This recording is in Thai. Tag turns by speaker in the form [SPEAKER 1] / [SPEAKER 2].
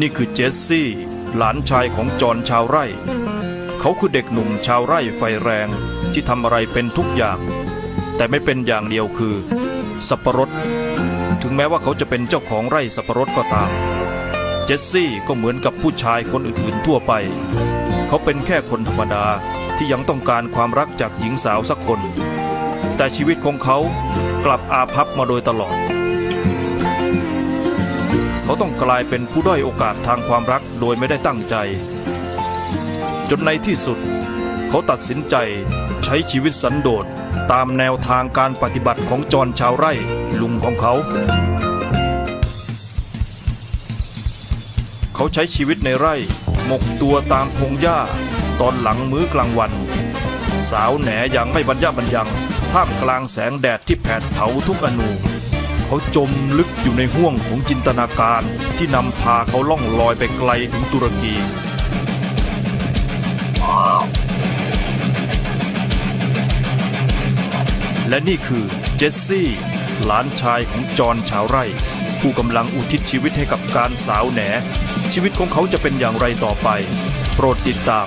[SPEAKER 1] นี่คือเจสซี่ หลานชายของจอห์นชาวไร่ เขาคือเด็กหนุ่มชาวไร่ไฟแรงที่ทำอะไรเป็นทุกอย่าง แต่ไม่เป็นอย่างเดียวคือ สับปะรด ถึงแม้ว่าเขาจะเป็นเจ้าของไร่สับปะรดก็ตาม เจสซี่ก็เหมือนกับผู้ชายคนอื่นๆทั่วไป เขาเป็นแค่คนธรรมดาที่ยังต้องการความรักจากหญิงสาวสักคน แต่ชีวิตของเขากลับอาภัพมาโดยตลอด เขาต้องกลายเป็นผู้ด้อยโอกาสทางความรักโดยไม่ได้ตั้งใจ จนในที่สุด เขาตัดสินใจใช้ชีวิตสันโดษตามแนวทางการปฏิบัติของจอห์นชาวไร่ลุงของเขา เขาใช้ชีวิตในไร่หมกตัวตามพงหญ้า ตอนหลังมื้อกลางวัน สาวแหนอย่างไม่บรรยาบรรยังท่ามกลางแสงแดดที่แผดเผาทุกอนู เขาจมลึกอยู่ในห้วงของจินตนาการที่นำพาเขาล่องลอยไปไกลถึงตุรกีและนี่คือเจสซี่ หลานชายของจอห์นชาวไร่ ผู้กำลังอุทิศชีวิตให้กับการสาวแหน ชีวิตของเขาจะเป็นอย่างไรต่อไป โปรดติดตาม